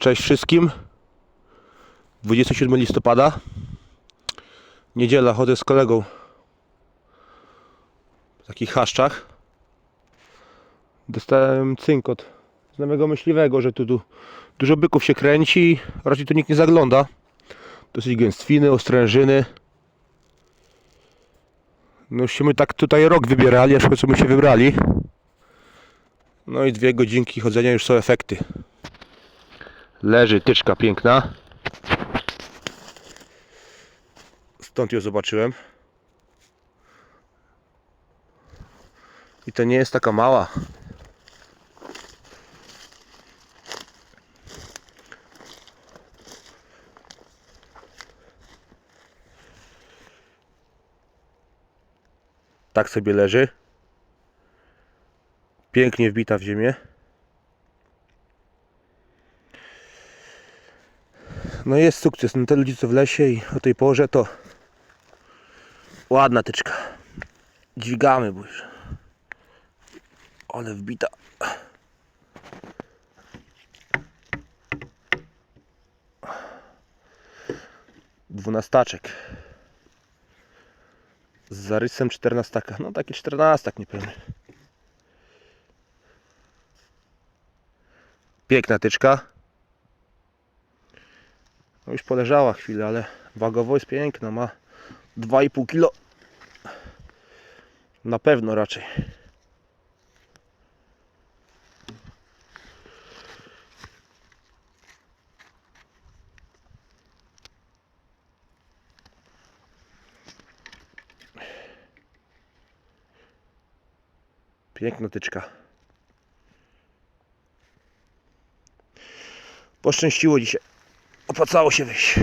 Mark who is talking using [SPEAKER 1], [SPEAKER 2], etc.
[SPEAKER 1] Cześć wszystkim. 27 listopada. Niedziela, chodzę z kolegą w takich chaszczach. Dostałem cynk od znajomego myśliwego, że tu, tu dużo byków się kręci, raczej tu nikt nie zagląda. Dosyć gęstwiny, ostrężyny. No już się my tak tutaj rok wybierali, aż w końcu my się wybrali. No i dwie godzinki chodzenia już są efekty. Leży tyczka piękna. Stąd ją zobaczyłem. I to nie jest taka mała. Tak sobie leży. Pięknie wbita w ziemię. No jest sukces. No te ludzi co w lesie i o tej porze to ładna tyczka. Dźwigamy, bo już ale wbita. Dwunastaczek. Z zarysem czternastaka. No taki czternastak niepełny. Piękna tyczka. No już poleżała chwilę, ale wagowo jest piękna. Ma 2,5 kg. Na pewno raczej. Piękna tyczka. Poszczęściło dzisiaj. Opłacało się wyjść.